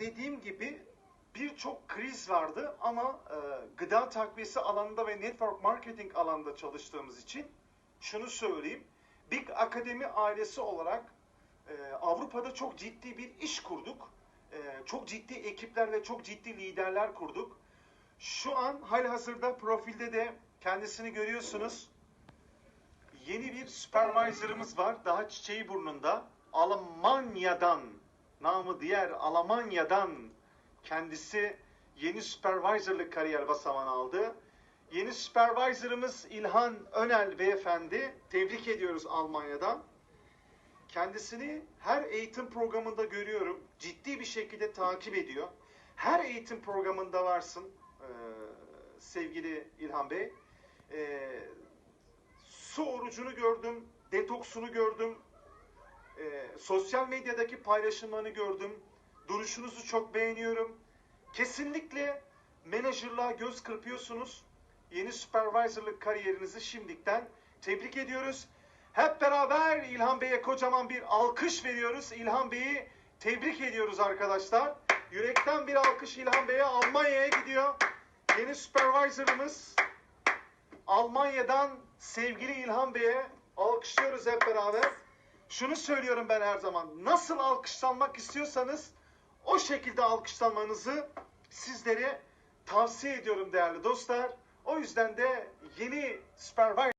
Dediğim gibi birçok kriz vardı ama e, gıda takviyesi alanında ve network marketing alanında çalıştığımız için şunu söyleyeyim. Big Akademi ailesi olarak e, Avrupa'da çok ciddi bir iş kurduk. E, çok ciddi ekipler ve çok ciddi liderler kurduk. Şu an halihazırda profilde de kendisini görüyorsunuz. Yeni bir supervisor'ımız var. Daha çiçeği burnunda. Almanya'dan, namı diğer Almanya'dan kendisi yeni supervisor'lık kariyer basamağını aldı. Yeni supervisor'ımız İlhan Önel beyefendi. Tebrik ediyoruz Almanya'dan. Kendisini her eğitim programında görüyorum. Ciddi bir şekilde takip ediyor. Her eğitim programında varsın eee, sevgili İlhan Bey. Eee, su orucunu gördüm, detoksunu gördüm, eee, sosyal medyadaki paylaşımlarını gördüm. Duruşunuzu çok beğeniyorum. Kesinlikle menajerlığa göz kırpıyorsunuz. Yeni supervisorlık kariyerinizi şimdiden tebrik ediyoruz. Hep beraber İlhan Bey'e kocaman bir alkış veriyoruz. İlhan Bey'i tebrik ediyoruz arkadaşlar. Yürekten bir alkış İlhan Bey'e Almanya'ya gidiyor. Yeni supervisor'ımız Almanya'dan sevgili İlhan Bey'e alkışlıyoruz hep beraber. Şunu söylüyorum ben her zaman. Nasıl alkışlanmak istiyorsanız o şekilde alkışlanmanızı sizlere tavsiye ediyorum değerli dostlar. O yüzden de yeni supervisor